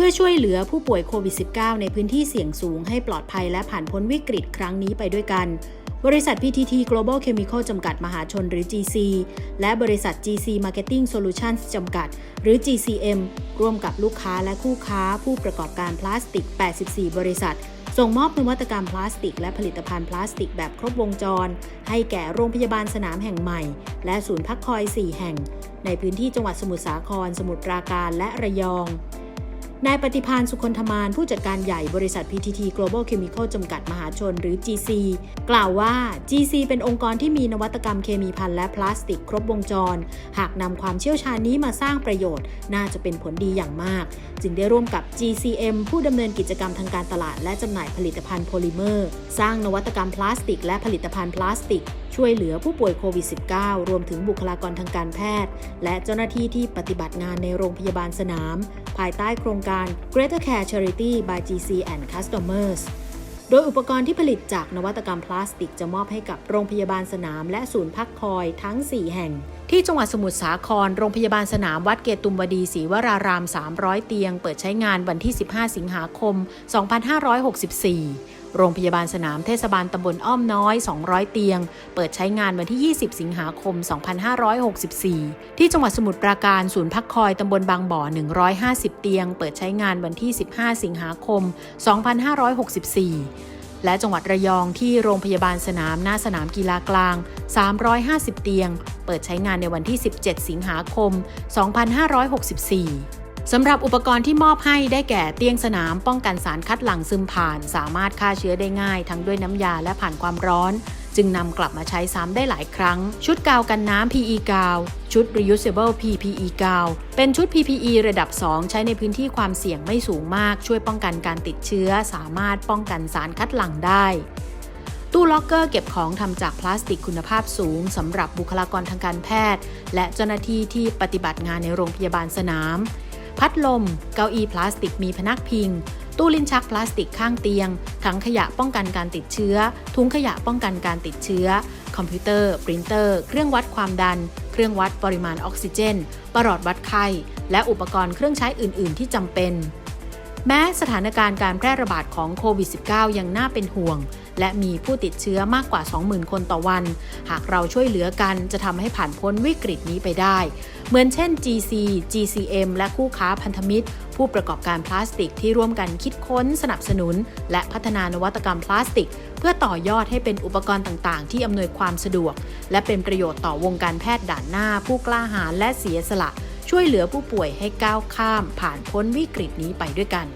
พื่อช่วยเหลือผู้ป่วยโควิด -19 ในพื้นที่เสี่ยงสูงให้ปลอดภัยและผ่านพ้นวิกฤตครั้งนี้ไปด้วยกัน บริษัท PTT Global Chemical จำกัดมหาชนหรือ GC และบริษัท GC Marketing Solutions จำกัด หรือ GCM ร่วมกับลูกค้าและคู่ค้าผู้ประกอบการพลาสติก 84 บริษัทส่งมอบนวัตกรรมพลาสติก และผลิตภัณฑ์พลาสติกแบบครบวงจร ให้แก่โรงพยาบาลสนามแห่งใหม่ และศูนย์พักคอย 4 แห่ง ในพื้นที่จังหวัดสมุทรสาคร สมุทรปราการและระยอง นายปฏิพานสุคนธมานผู้จัดการใหญ่บริษัท PTT Global Chemical จำกัดมหาชนหรือ GC กล่าวว่า GC เป็นองค์กรที่มีนวัตกรรมเคมีภัณฑ์และพลาสติกครบวงจร หากนำความเชี่ยวชาญนี้มาสร้างประโยชน์ น่าจะเป็นผลดีอย่างมาก จึงได้ร่วมกับ GCM ผู้ดำเนินกิจกรรมทางการตลาด และจำหน่ายผลิตภัณฑ์โพลิเมอร์ สร้างนวัตกรรมพลาสติก และผลิตภัณฑ์พลาสติก ช่วยเหลือผู้ป่วยโควิด -19 รวมถึงบุคลากรทางการแพทย์ และเจ้าหน้าที่ที่ปฏิบัติงานในโรงพยาบาลสนาม ภายใต้โครงการ Greater Care Charity by GC and Customers โดยอุปกรณ์ที่ผลิตจากนวัตกรรมพลาสติกจะมอบให้กับโรงพยาบาลสนามและศูนย์พักคอยทั้ง 4 แห่ง ที่จังหวัดสมุทรสาคร โรงพยาบาลสนามวัดเกตุมวดีศรีวราราม 300 เตียง เปิดใช้งานวันที่ 15 สิงหาคม 2564 โรงพยาบาลสนามเทศบาลตำบลอ้อมน้อย 200 เตียง เปิดใช้งานวันที่ 20 สิงหาคม 2564 ที่จังหวัดสมุทรปราการศูนย์พักคอยตำบลบางบ่อ 150 เตียง เปิดใช้งานวันที่ 15 สิงหาคม 2564และจังหวัดระยองที่โรงพยาบาลสนามหน้าสนามกีฬากลาง 350 เตียง เปิดใช้งานในวันที่ 17 สิงหาคม 2564 สำหรับอุปกรณ์ที่มอบให้ได้แก่เตียงสนามป้องกันสารคัดหลั่งซึมผ่าน สามารถฆ่าเชื้อได้ง่าย ทั้งด้วยน้ำยาและผ่านความร้อน จึงนำกลับมาใช้ซ้ำได้หลายครั้ง ชุดกาวกันน้ำ PE กาวชุด reusable PPE กาวเป็นชุด PPE ระดับ 2 ใช้ในพื้นที่ความเสี่ยงไม่สูงมาก ช่วยป้องกันการติดเชื้อ สามารถป้องกันสารคัดหลั่งได้ตู้ล็อกเกอร์เก็บของทำจากพลาสติกคุณภาพสูงสำหรับบุคลากรทางการแพทย์ และเจ้าหน้าที่ที่ปฏิบัติงานในโรงพยาบาลสนาม พัดลม เก้าอี้พลาสติกมีพนักพิง ตู้ลิ้นชักพลาสติกข้างเตียง ถังขยะป้องกันการติดเชื้อ ถุงขยะป้องกันการติดเชื้อ คอมพิวเตอร์ ปรินเตอร์ เครื่องวัดความดัน เครื่องวัดปริมาณออกซิเจน ปลอดวัดไข้ และอุปกรณ์เครื่องใช้อื่น ๆ ที่จำเป็น แม้สถานการณ์การแพร่ระบาดของโควิด -19 ยังน่าเป็นห่วงและมีผู้ติดเชื้อมากกว่า 20,000 คนต่อวัน หากเราช่วยเหลือกันจะทำให้ผ่านพ้นวิกฤตนี้ไปได้ เหมือนเช่น GC GCM และคู่ค้าพันธมิตร ผู้ประกอบการพลาสติกที่ร่วมกันคิดค้นสนับสนุน และพัฒนานวัตกรรมพลาสติก เพื่อต่อยอดให้เป็นอุปกรณ์ต่างๆ ที่อำนวยความสะดวก และเป็นประโยชน์ต่อวงการแพทย์ด่านหน้า ผู้กล้าหาญและเสียสละ ช่วยเหลือผู้ป่วยให้ก้าวข้าม ผ่านพ้นวิกฤตนี้ไปด้วยกัน